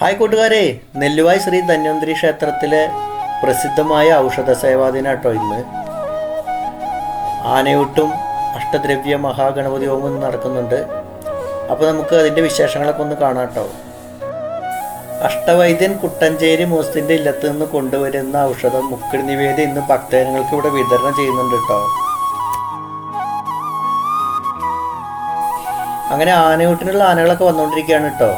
Hi കൂട്ടുകാരെ നെല്ലുവായ് ശ്രീ ധന്വന്തരി ക്ഷേത്രത്തിലെ പ്രസിദ്ധമായ ഔഷധ സേവാദിനാട്ടോ ഇന്ന്. ആനയൂട്ടും അഷ്ടദ്രവ്യ മഹാഗണപതി ഹോമം നടക്കുന്നുണ്ട്. അപ്പോൾ നമുക്ക് അതിന്റെ വിശേഷങ്ങളൊക്കെ ഒന്ന് കാണാം കേട്ടോ അഷ്ടവൈദ്യൻ കുട്ടഞ്ചേരി മൂസ്തിന്റെ ഇല്ലത്ത് നിന്ന് കൊണ്ടുവരുന്ന ഔഷധം മുക്കിടി നിവേദ്യം ഇന്ന് ഭക്തജനങ്ങൾക്ക് ഇവിടെ വിതരണം ചെയ്യുന്നുണ്ട് കേട്ടോ. അങ്ങനെ ആനയൂട്ടിനുള്ള ആനകളൊക്കെ വന്നുകൊണ്ടിരിക്കുകയാണ് കേട്ടോ.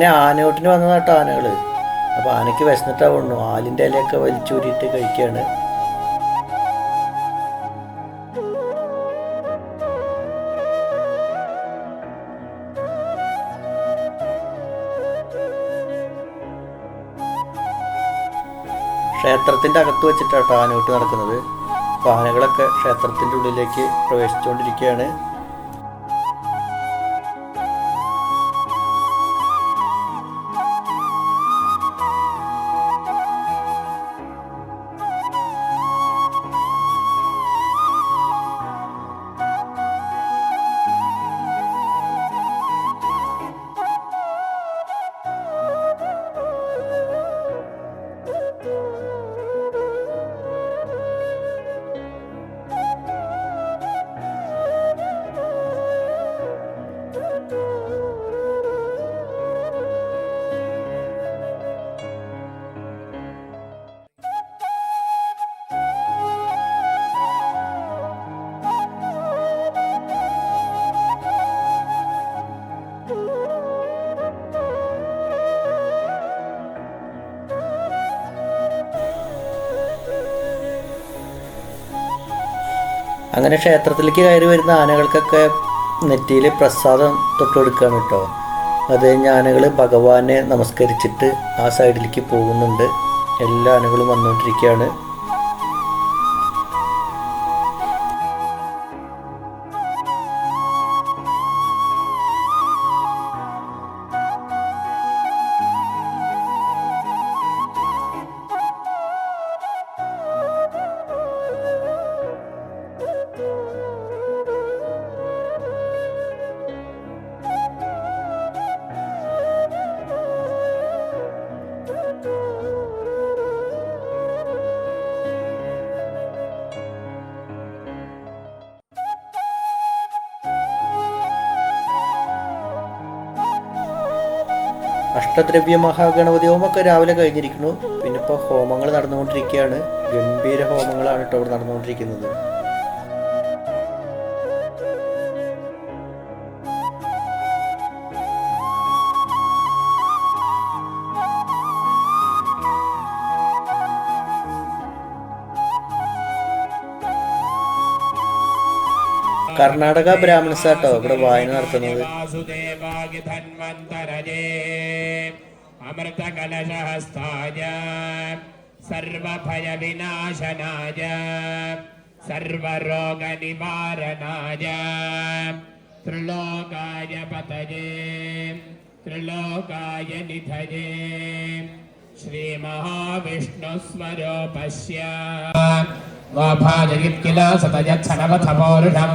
അങ്ങനെ ആനയോട്ടിന് വന്നതാട്ടോ ആനകൾ അപ്പോൾ ആനയ്ക്ക് വിശന്നിട്ടാവുന്നു ആലിന്റെ ഇലയൊക്കെ വലിച്ചൂരിയിട്ട് കഴിക്കുകയാണ് ക്ഷേത്രത്തിന്റെ അകത്ത് വെച്ചിട്ടാട്ടോ ആനയോട്ട് നടക്കുന്നത്. അപ്പോൾ ആനകളൊക്കെ ക്ഷേത്രത്തിന്റെ ഉള്ളിലേക്ക് പ്രവേശിച്ചുകൊണ്ടിരിക്കുകയാണ് അങ്ങനെ ക്ഷേത്രത്തിലേക്ക് കയറി വരുന്ന ആനകൾക്കൊക്കെ നെറ്റിയിൽ പ്രസാദം തൊട്ടുകൊടുക്കുകയാണ് കേട്ടോ. അത് കഴിഞ്ഞ് ആനകൾ ഭഗവാനെ നമസ്കരിച്ചിട്ട് ആ സൈഡിലേക്ക് പോകുന്നുണ്ട്. എല്ലാ ആനകളും വന്നുകൊണ്ടിരിക്കുകയാണ്. അഷ്ടദ്രവ്യ മഹാഗണപതി ഹോമമൊക്കെ രാവിലെ കഴിഞ്ഞിരിക്കുന്നു. പിന്നെ ഇപ്പോൾ ഹോമങ്ങൾ നടന്നുകൊണ്ടിരിക്കുകയാണ്. ഗംഭീര ഹോമങ്ങളാണ് കേട്ടോ അവിടെ നടന്നുകൊണ്ടിരിക്കുന്നത്. കർണാടക ബ്രാഹ്മിൺസ് ആട്ടോ ഇവിടെ വായന നടത്തുന്നത്. അമൃതകലശഹസ്തായ സർവഭയവിനാശനായ സർവരോഗനിവാരണായ ത്രിലോകായ പതയേ ത്രിലോകായ നിധയേ ശ്രീമഹാവിഷ്ണുസ്വരോ പശ്യ വാഭാജയിത്കില സതയച്ഛനവഥ പൗരുഷം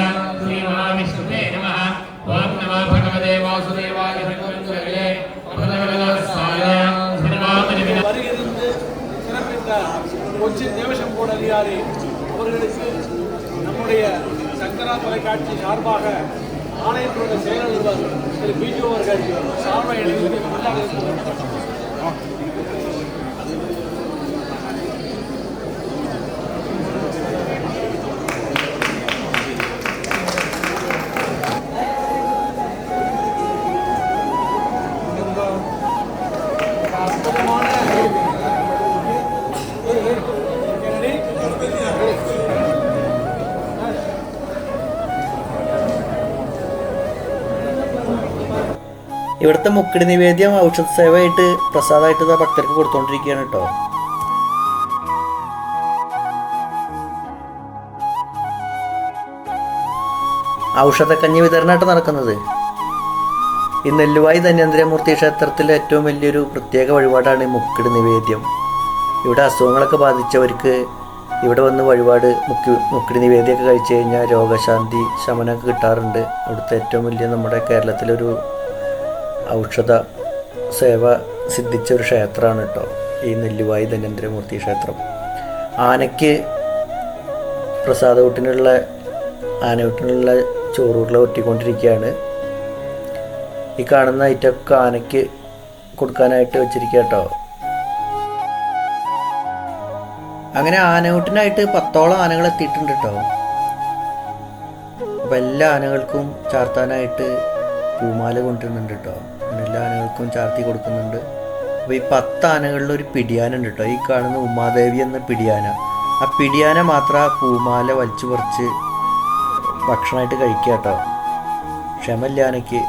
சச்சின் தேவசங்கோட அதிகாரி அவர்களுக்கு நம்முடைய சங்கரா தொலைக்காட்சி சார்பாக ஆணையத்தோட செயலர் திரு பிஜு அவர்கள் சார்பாக இணைந்து உள்ளாக ഇവിടുത്തെ മുക്കിടി നിവേദ്യം ഔഷധ സേവയായിട്ട് പ്രസാദമായിട്ട് ഭക്തർക്ക് കൊടുത്തോണ്ടിരിക്കുകയാണ് കേട്ടോ ഔഷധക്കഞ്ഞി വിതരണമായിട്ട് നടക്കുന്നത്. ഈ നെല്ലുവായി ധന്യന്ദ്രമൂർത്തി ക്ഷേത്രത്തിലെ ഏറ്റവും വലിയൊരു പ്രത്യേക വഴിപാടാണ് ഈ മുക്കിട് നിവേദ്യം. ഇവിടെ അസുഖങ്ങളൊക്കെ ബാധിച്ചവർക്ക് ഇവിടെ വന്ന് വഴിപാട് മുക്കി മുക്കിടി നിവേദ്യമൊക്കെ കഴിച്ചു കഴിഞ്ഞാൽ രോഗശാന്തി ശമനമൊക്കെ കിട്ടാറുണ്ട്. അവിടുത്തെ ഏറ്റവും വലിയ നമ്മുടെ കേരളത്തിലൊരു ഔഷധ സേവ സിദ്ധിച്ച ഒരു ക്ഷേത്രമാണ് കേട്ടോ ഈ നെല്ലുവായി ധന്വന്തരമൂർത്തി ക്ഷേത്രം. ആനയ്ക്ക് പ്രസാദകൂട്ടിനുള്ള ആനയൂട്ടിനുള്ള ചോറൂറിൽ ഒറ്റിക്കൊണ്ടിരിക്കുകയാണ് ഈ കാണുന്ന ഐറ്റമൊക്കെ ആനയ്ക്ക് കൊടുക്കാനായിട്ട് വെച്ചിരിക്കുക കേട്ടോ അങ്ങനെ ആനയൂട്ടിനായിട്ട് പത്തോളം ആനകൾ എത്തിയിട്ടുണ്ട് കേട്ടോ അപ്പം എല്ലാ ആനകൾക്കും ചാർത്താനായിട്ട് പൂമാല കൊണ്ടുവരുന്നുണ്ട് കേട്ടോ ആനകൾക്കും ചാർത്തി കൊടുക്കുന്നുണ്ട്. അപ്പോൾ ഈ പത്ത് ആനകളിൽ ഒരു പിടിയാനുണ്ട് കേട്ടോ ഈ കാണുന്ന ഉമാദേവി എന്ന പിടിയാന. ആ പിടിയാന മാത്രം ആ പൂമാല വലിച്ചു പറിച്ച് ഭക്ഷണമായിട്ട് കഴിക്കുക കേട്ടോ ക്ഷമല്ല ആനയ്ക്ക്.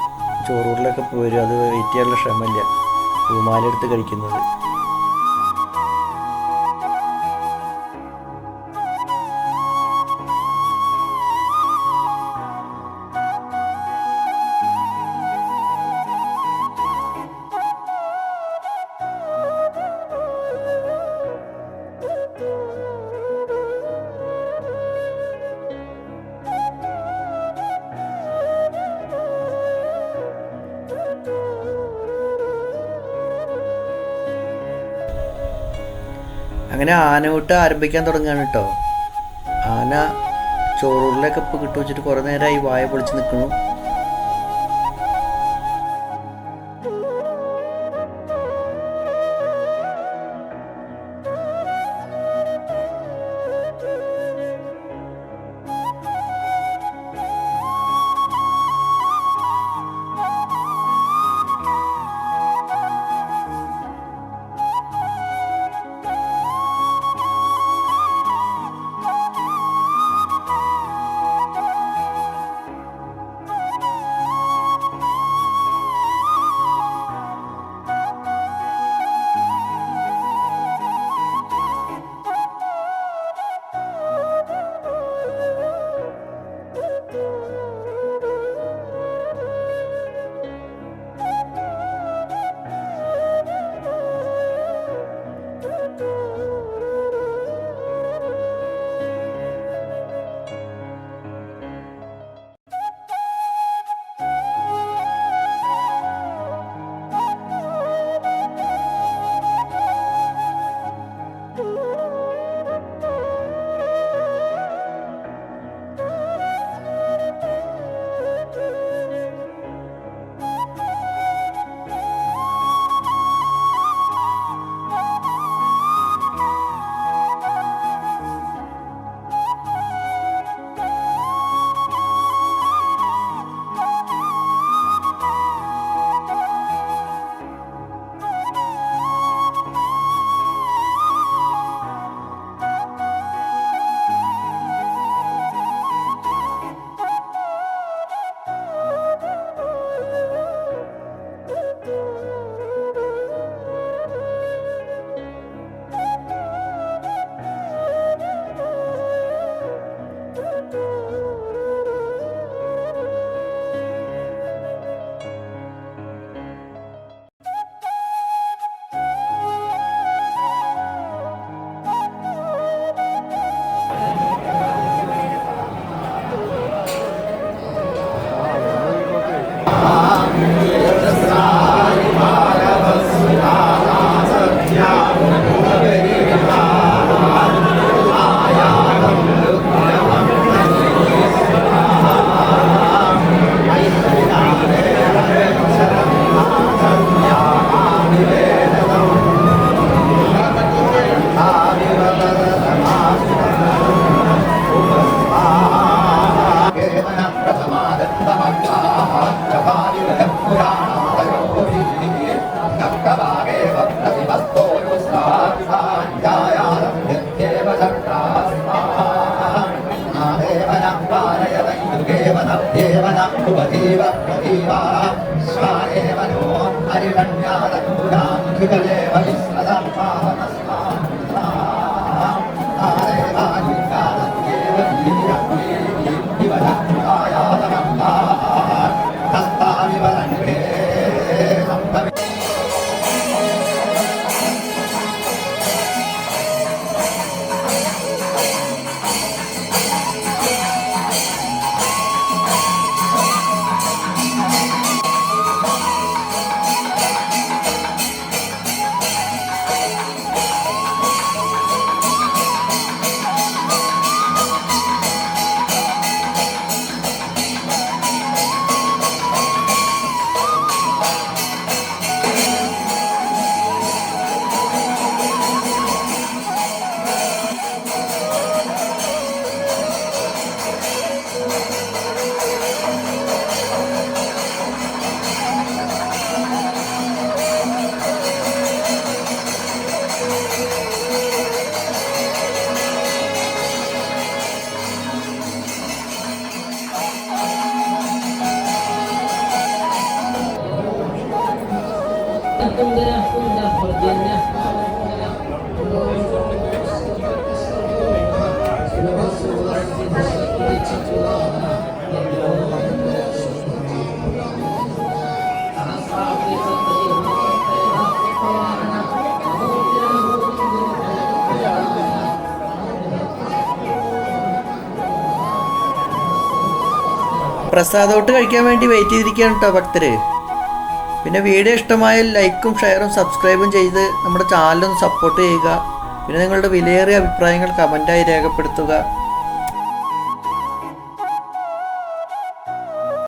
ചോറൂറിലൊക്കെ പോരും അത് വെയിറ്റ് ചെയ്യാനുള്ള ക്ഷമല്ല പൂമാല എടുത്ത് കഴിക്കുന്നത്. അങ്ങനെ ആനവിട്ട് ആരംഭിക്കാൻ തുടങ്ങുകയാണ് കേട്ടോ ആന ചോറിലൊക്കെ ഇപ്പോൾ കിട്ടു വെച്ചിട്ട് കുറേ നേരമായി വായ പൊളിച്ച് നിൽക്കുന്നു హరిరణ్యాల പ്രസാദോട്ട് കഴിക്കാൻ വേണ്ടി വെയിറ്റ് ചെയ്തിരിക്കുകയാണ് കേട്ടോ ഭക്തര്. പിന്നെ വീഡിയോ ഇഷ്ടമായാൽ ലൈക്കും ഷെയറും സബ്സ്ക്രൈബും ചെയ്ത് നമ്മുടെ ചാനലൊന്ന് സപ്പോർട്ട് ചെയ്യുക. പിന്നെ നിങ്ങളുടെ വിലയേറിയ അഭിപ്രായങ്ങൾ കമന്റായി രേഖപ്പെടുത്തുക.